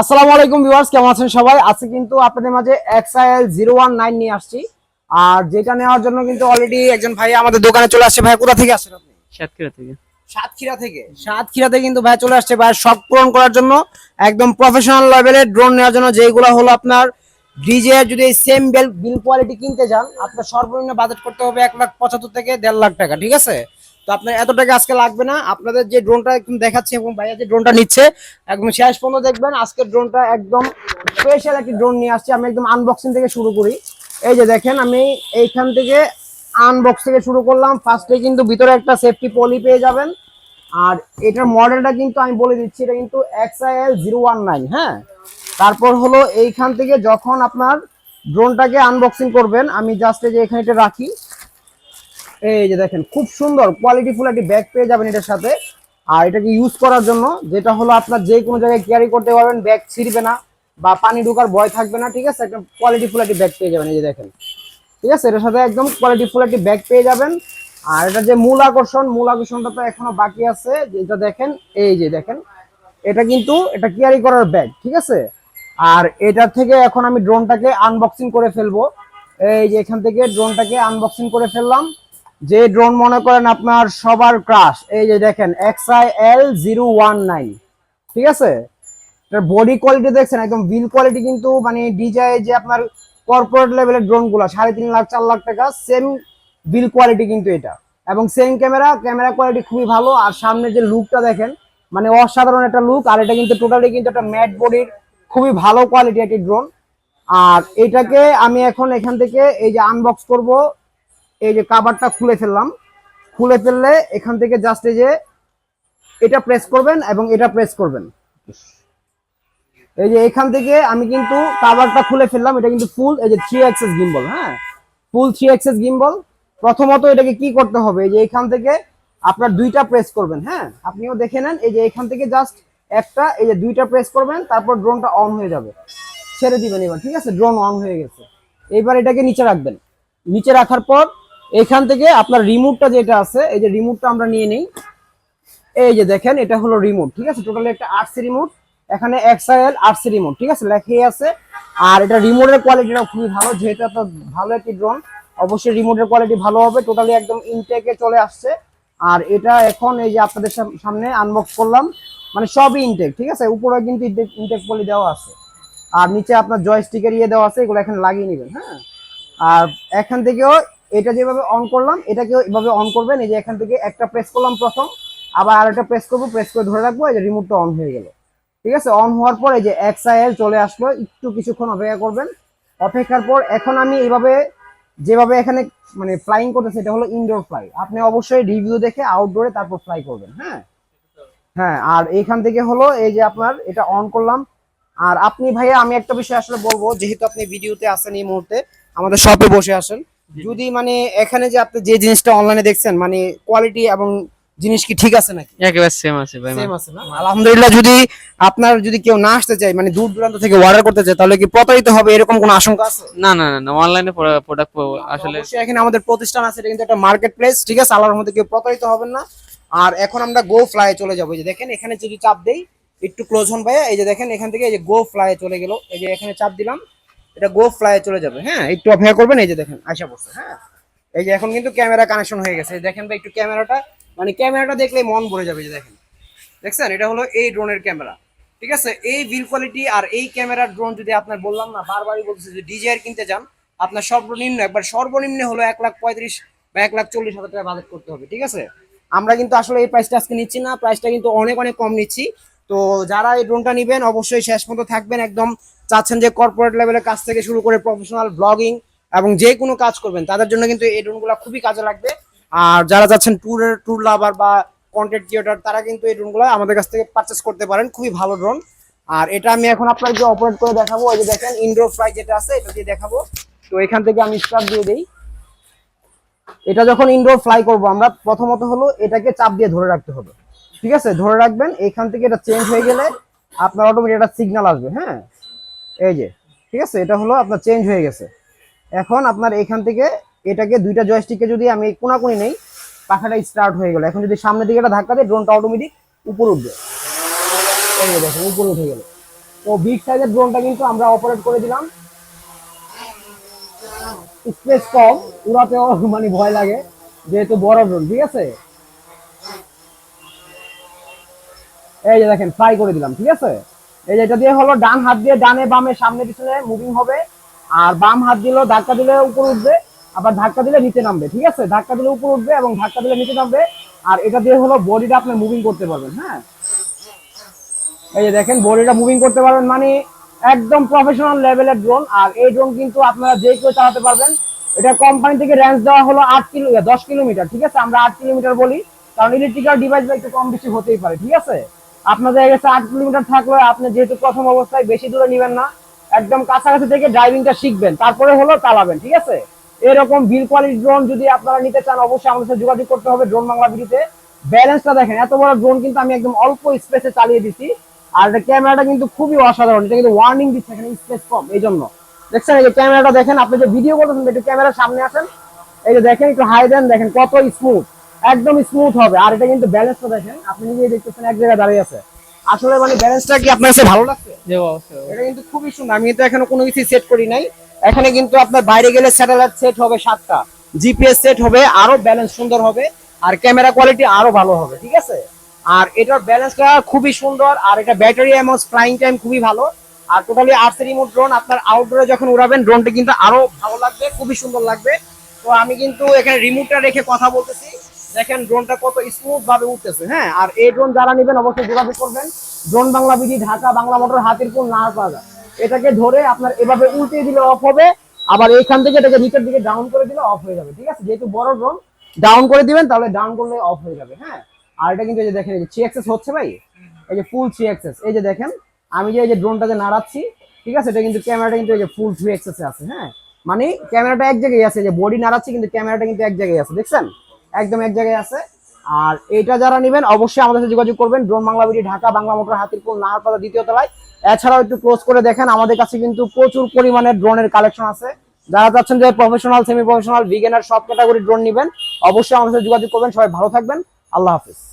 আসসালামু আলাইকুম ভিউয়ার্স কেমন আছেন সবাই? আজকে কিন্তু আপনাদের মাঝে এক্সআইএল জিরো ওয়ান নাইন নিয়ে আসছি। আর যেটা নেওয়ার জন্য কিন্তু অলরেডি একজন ভাই আমাদের দোকানে চলে আসছে। ভাই কোথা থেকে আসছেন আপনি? সাতক্ষীরা থেকে। সাতক্ষীরা থেকে? সাতক্ষীরা থেকে কিন্তু ভাই চলে আসছে। ভাই শখ পূরণ করার জন্য একদম প্রফেশনাল লেভেলের ড্রোন নেওয়ার জন্য যেগুলো হলো আপনার ডিজে যদি এই সেম বেল বিল কোয়ালিটি কিনতে যান আপনার সর্বনিম্ন বাজেট করতে হবে এক লাখ পঁচাত্তর থেকে দেড় লাখ টাকা ঠিক আছে? তো আপনার এত টাকা আজকে লাগবে না। আপনাদের যে ড্রোনটা একদম দেখাচ্ছি এবং ভাইয়া যে ড্রোনটা নিচ্ছে, একদম শেষ পর্যন্ত দেখবেন। আজকের ড্রোনটা একদম স্পেশাল একটি ড্রোন নিয়ে আসছি। আমি একদম আনবক্সিং থেকে শুরু করি। এই যে দেখেন, আমি এইখান থেকে আনবক্স থেকে শুরু করলাম। ফার্স্টে কিন্তু ভিতরে একটা সেফটি পলি পেয়ে যাবেন। আর এটার মডেলটা কিন্তু আমি বলে দিচ্ছি, এটা কিন্তু X X I L zero one nine হ্যাঁ? তারপর হলো এইখান থেকে যখন আপনার ড্রোনটাকে আনবক্সিং করবেন, আমি জাস্ট যে এখানে এটা রাখি। এই যে দেখেন, খুব সুন্দর কোয়ালিটিফুল একটি ব্যাগ পেয়ে যাবেন এটার সাথে। আর এটাকে ইউজ করার জন্য যেটা হলো আপনার যে কোনো জায়গায় ক্যারি করতে পারবেন ব্যাগ ছিঁড়বে না বা পানি ঢোকার ভয় থাকবে না, ঠিক আছে? একটা কোয়ালিটিফুল একটি ব্যাগ পেয়ে যাবেন, এই যে দেখেন। ঠিক আছে? এটার সাথে একদম কোয়ালিটিফুল একটি ব্যাগ পেয়ে যাবেন। আর এটা যে মূল আকর্ষণ, মূল আকর্ষণটা তো এখনও বাকি আছে, যেটা দেখেন, এই যে দেখেন, এটা কিন্তু এটা ক্যারি করার ব্যাগ ঠিক আছে? আর এটা থেকে এখন আমি ড্রোনটাকে আনবক্সিং করে ফেলব। এই যে এখান থেকে ড্রোনটাকে আনবক্সিং করে ফেললাম। যে ড্রোন মনে করেন আপনার সবার ক্রাশ এই যে দেখেন X I L zero one nine ঠিক আছে? এটার বডি কোয়ালিটি দেখছেন, একদম বিল কোয়ালিটি কিন্তু মানে ডিজাই যে আপনার কর্পোরেট লেভেলের ড্রোনগুলো সাড়ে তিন লাখ, চার লাখ টাকা সেম বিল কোয়ালিটি কিন্তু এটা। এবং সেম ক্যামেরা ক্যামেরা কোয়ালিটি খুবই ভালো, আর সামনে যে লুকটা দেখেন মানে অসাধারণ একটা লুক আর এটা কিন্তু টোটালি কিন্তু একটা ম্যাট বডির খুবই ভালো কোয়ালিটি একটি ড্রোন আর এটাকে আমি এখন এখান থেকে এই যে আনবক্স করব এই যে কাভারটা খুলে ফেললাম। খুলে ফেললে এখান থেকে জাস্ট এই যে এটা প্রেস করবেন এবং এটা প্রেস করবেন। এই যে এখান থেকে আমি কিন্তু কাভারটা খুলে ফেললাম, এটা কিন্তু ফুল এই যে থ্রি এক্সেস গিম্বল হ্যাঁ? ফুল থ্রি এক্সেস গিম্বল প্রথমত এটাকে কি করতে হবে? এই যে এখান থেকে আপনার দুইটা প্রেস করবেন হ্যাঁ? আপনিও দেখে নেন, এই যে এখান থেকে জাস্ট একটা, এই যে দুইটা প্রেস করবেন, তারপর ড্রোনটা অন হয়ে যাবে। ছেড়ে দিবেন এবার, ঠিক আছে? ড্রোন অন হয়ে গেছে। এবার এটাকে নিচে রাখবেন। নিচে রাখার পর এখান থেকে আপনার রিমোটটা যেটা আছে, এই যে রিমোটটা আমরা নিয়ে নিই। এই যে দেখেন, এটা হলো রিমোট ঠিক আছে? টোটালি একটা আরসি রিমোট এখানে এক্সআইএল আরসি রিমোট ঠিক আছে? লেখাই আছে। আর এটা রিমোটের কোয়ালিটিটা খুবই ভালো, যেহেতু এত ভালো একটি ড্রোন অবশ্যই রিমোটের কোয়ালিটি ভালো হবে টোটালি একদম ইনটেকে চলে আসছে। আর এটা এখন এই যে আপনাদের সাম- সামনে আনবক্স করলাম মানে সবই ইনটেক ঠিক আছে? উপরে কিন্তু ইনটেক পলি দেওয়া আছে। আর নিচে আপনার জয়স্টিকের ইয়ে দেওয়া আছে, এগুলো এখানে লাগিয়ে নেবেন হ্যাঁ? আর এখান থেকেও এটা যেভাবে অন করলাম এটাকেও এভাবে অন করবেন, এই যে এখান থেকে একটা প্রেস করলাম প্রথম, আবার আরেকটা প্রেস করব প্রেস করে ধরে রাখব, এই যে রিমোটটা অন হয়ে গেল। ঠিক আছে? অন হওয়ার পর এই যে এক্সআইএল চলে আসলো, একটু কিছুক্ষণ অপেক্ষা করবেন। অপেক্ষার পর এখন আমি এইভাবে যেভাবে এখানে মানে ফ্লাইং করতেছে এটা হলো ইনডোর ফ্লাই আপনি অবশ্যই রিভিউ দেখে আউটডোরে তারপর ফ্লাই করবেন হ্যাঁ? হ্যাঁ আর এইখান থেকে হলো এই যে আপনার, এটা অন করলাম। আর আপনি ভাইয়া, আমি একটা বিষয় আসলে বলব, যেহেতু আপনি ভিডিওতে আসেন এই মুহূর্তে, আমাদের শপে বসে আসেন। যদি মানে এখানে যে আপনি যে জিনিসটা অনলাইনে দেখছেন মানে কোয়ালিটি এবং জিনিস কি ঠিক আছে নাকি? একেবারে সেম আছে ভাই সেম আছে না? আলহামদুলিল্লাহ যদি আপনার যদি কেউ না আসতে চায় মানে দূর দূরান্ত থেকে অর্ডার করতে চায় তাহলে কি প্রতারিত হবে? এরকম কোনো আশঙ্কা আছে? না না না, অনলাইনে প্রোডাক্ট আসলে এখানে আমাদের প্রতিষ্ঠান আছে এটা কিন্তু একটা মার্কেট প্লেস ঠিক আছে? আল্লাহর মধ্যে কেউ প্রতারিত হবেন না। আর এখন আমরা গো ফ্লাই চলে যাব এই যে দেখেন এখানে যদি চাপ দেই একটু ক্লোজ হন ভাইয়া এই যে দেখেন এখান থেকে এই যে গো ফ্লাই চলে গেল এই যে এখানে চাপ দিলাম। এটা গো ফ্লাই চলে যাবে। হ্যাঁ একটু অপেক্ষা করবেন, এই যে দেখেন আশা পড়ছে হ্যাঁ। এই যে এখন কিন্তু ক্যামেরা কানেকশন হয়ে গেছে। দেখেন ভাই, একটু ক্যামেরাটা মানে ক্যামেরাটা দেখলে মন ভরে যাবে যে দেখেন। দেখছেন? এটা হলো এই ড্রোনের ক্যামেরা। ঠিক আছে? এই বিল কোয়ালিটি আর এই ক্যামেরার ড্রোন যদি আপনার বললাম না, বারবারই বলতেছে যে ডিজিআর কিনতে যান, আপনার সর্বনিম্ন, একবার সর্বনিম্ন হলো এক লাখ পঁয়ত্রিশ বা এক লাখ চল্লিশ হাজার টাকা বাজেট করতে হবে, ঠিক আছে? আমরা কিন্তু আসলে এই প্রাইসটা আজকে নিচ্ছি না প্রাইসটা কিন্তু অনেক অনেক কম নিচ্ছি। তো যারা এই ড্রোনটা নেবেন, অবশ্যই শেষ পর্যন্ত থাকবেন। একদম চাচ্ছেন যে কর্পোরেট লেভেলের কাজ থেকে শুরু করে প্রফেশনাল ব্লগিং এবং যে কোনো কাজ করবেন, তাদের জন্য কিন্তু এই ড্রোনগুলো খুবই কাজে লাগবে। আর যারা যাচ্ছেন ট্যুরের ট্যুর লাভার বা কন্টেন্ট ক্রিয়েটার তারা কিন্তু এই ড্রোনগুলো আমাদের কাছ থেকে পারচেস করতে পারেন। খুবই ভালো ড্রোন আর এটা আমি এখন আপনাকে অপারেট করে দেখাবো। ওই যে দেখেন ইনডোর ফ্লাই যেটা আছে, এটা দিয়ে দেখাবো। তো এখান থেকে আমি স্টার্ট দিয়ে দিই। এটা যখন ইনডোর ফ্লাই করব আমরা, প্রথমত হলো এটাকে চাপ দিয়ে ধরে রাখতে হবে। ঠিক আছে? ধরে রাখবেন এখান থেকে এটা চেঞ্জ হয়ে গেলে আপনার অটোমেটিক একটা সিগন্যাল আসবে হ্যাঁ? এই যে, ঠিক আছে? এটা হলো আপনার চেঞ্জ হয়ে গেছে। এখন আপনার এখান থেকে এটাকে, দুইটা জয়স্টিককে যদি আমি কোনাকুনি নেই, পাখাটা স্টার্ট হয়ে গেল। এখন যদি সামনের দিকে একটা ধাক্কা দিই ড্রোনটা অটোমেটিক উপরে উঠবে। এই যে দেখেন, উপরে উঠে গেল। তো বিগ সাইজের ড্রোনটা কিন্তু আমরা অপারেট করে দিলাম। স্পেস কম, উড়াতেও মানে ভয় লাগে, যেহেতু বড় ড্রোন ঠিক আছে? এই যে দেখেন ফ্লাই করে দিলাম, ঠিক আছে? এই যে এটা দিয়ে হলো ডান হাত দিয়ে ডানে বামে সামনে পিছনে মুভিং হবে, আর বাম হাত দিলেও ধাক্কা দিলে উপর উঠবে, আবার ধাক্কা দিলে নিচে নামবে, ঠিক আছে? ধাক্কা দিলে উপর উঠবে এবং ধাক্কা দিলে নিচে নামবে, আর এটা দিয়ে হলো বডিটা আপনি মুভিং করতে পারবেন হ্যাঁ? এই যে দেখেন বডিটা মুভিং করতে পারবেন মানে একদম প্রফেশনাল লেভেলের ড্রোন আর এই ড্রোন কিন্তু আপনারা যে কেউ চালাতে পারবেন। এটা কোম্পানি থেকে রেঞ্জ দেওয়া হলো আট কিলো দশ কিলোমিটার, ঠিক আছে? আমরা আট কিলোমিটার বলি, কারণ ইলেকট্রিক্যাল ডিভাইস একটু কম বেশি হতেই পারে, ঠিক আছে? আপনাদের কাছে আট কিলোমিটার থাকলে আপনি যেহেতু প্রথম অবস্থায় বেশি দূরে নেবেন না, একদম কাছাকাছি থেকে ড্রাইভিংটা শিখবেন, তারপরে হলো চালাবেন, ঠিক আছে? এরকম বিল কোয়ালিটি ড্রোন যদি আপনারা নিতে চান, অবশ্যই আমাদের সাথে যোগাযোগ করতে হবে ড্রোন বাংলা ভিডিওতে ব্যালেন্সটা দেখেন, এত বড় ড্রোন কিন্তু আমি একদম অল্প স্পেসে চালিয়ে দিছি। আর এটা ক্যামেরাটা কিন্তু খুবই অসাধারণ, এটা কিন্তু ওয়ার্নিং দিচ্ছে এখানে স্পেস কম, এই জন্য। দেখছেন, এই যে ক্যামেরাটা দেখেন, আপনি যে ভিডিও করতেছেন, একটু ক্যামেরার সামনে আসেন। এই যে দেখেন, একটু হাই দেন, দেখেন কত স্মুথ একদম স্মুথ হবে। আর এটা কিন্তু ব্যালেন্সটা দেখেন আপনি নিজেই দেখতেছেন এক জায়গায় দাঁড়িয়ে আছে। আসলে মানে ব্যালেন্সটা কি আপনার কাছে ভালো লাগছে? এটা কিন্তু খুবই সুন্দর। আমি তো এখনও কোনো কিছু সেট করি নাই। এখানে কিন্তু আপনার বাইরে গেলে স্যাটেলাইট সেট হবে সাতটা। জিপিএস সেট হবে আরও ব্যালেন্স সুন্দর হবে। আর ক্যামেরা কোয়ালিটি আরও ভালো হবে ঠিক আছে? আর এটার ব্যালেন্সটা খুবই সুন্দর। আর এটা ব্যাটারি অ্যামাউন্ট ফ্লাইং টাইম খুবই ভালো। আর টোটালি আর্টস রিমোট ড্রোন আপনার আউটডোরে যখন উড়াবেন ড্রোনটা কিন্তু আরও ভালো লাগবে খুবই সুন্দর লাগবে। তো আমি কিন্তু এখানে রিমোটটা রেখে কথা বলতেছি। দেখেন ড্রোনটা কত স্মুথ ভাবে উঠতেছে হ্যাঁ? আর এই ড্রোন যারা নেবেন অবশ্যই যোগাযোগ করবেন। ড্রোন বাংলা বিধি ঢাকা বাংলা মোটর, হাতিরপুর, নাহার প্লাজা এটাকে ধরে আপনার এভাবে উল্টে দিলে অফ হবে, আবার এইখান থেকে এটাকে নিচের দিকে ডাউন করে দিলে অফ হয়ে যাবে, ঠিক আছে? যেহেতু বড় ড্রোন ডাউন করে দিবেন, তাহলে ডাউন করলে অফ হয়ে যাবে হ্যাঁ? আর এটা কিন্তু এই যে দেখেন, এই যে থ্রি অ্যাক্সেস হচ্ছে ভাই? এই যে ফুল থ্রি অ্যাক্সেস এই যে দেখেন, আমি যে এই যে ড্রোনটাকে নাড়াচ্ছি, ঠিক আছে? এটা কিন্তু ক্যামেরাটা কিন্তু এই যে ফুল থ্রি অ্যাক্সেসে আছে হ্যাঁ? মানে ক্যামেরাটা এক জায়গায় আছে যে বডি নাড়াচ্ছি, কিন্তু ক্যামেরাটা কিন্তু এক জায়গায় আছে, দেখছেন? একদম এক জায়গায় আছে। আর এটা যারা নেবেন, অবশ্যই আমাদের সাথে যোগাযোগ করবেন। Drone Bangla BD Dhaka Bangla motor Hatirpur Nahar Naharpara দ্বিতীয় তলায়। এছাড়াও একটু ক্লোজ করে দেখেন, আমাদের কাছে কিন্তু প্রচুর পরিমাণে ড্রোনের কালেকশন আছে। যারা চাচ্ছেন যে প্রফেশনাল সেমি প্রফেশনাল বিগেনার সব ক্যাটাগরি ড্রোন নেবেন, অবশ্যই আমাদের সাথে যোগাযোগ করবেন। সবাই ভালো থাকবেন। আল্লাহ হাফিজ।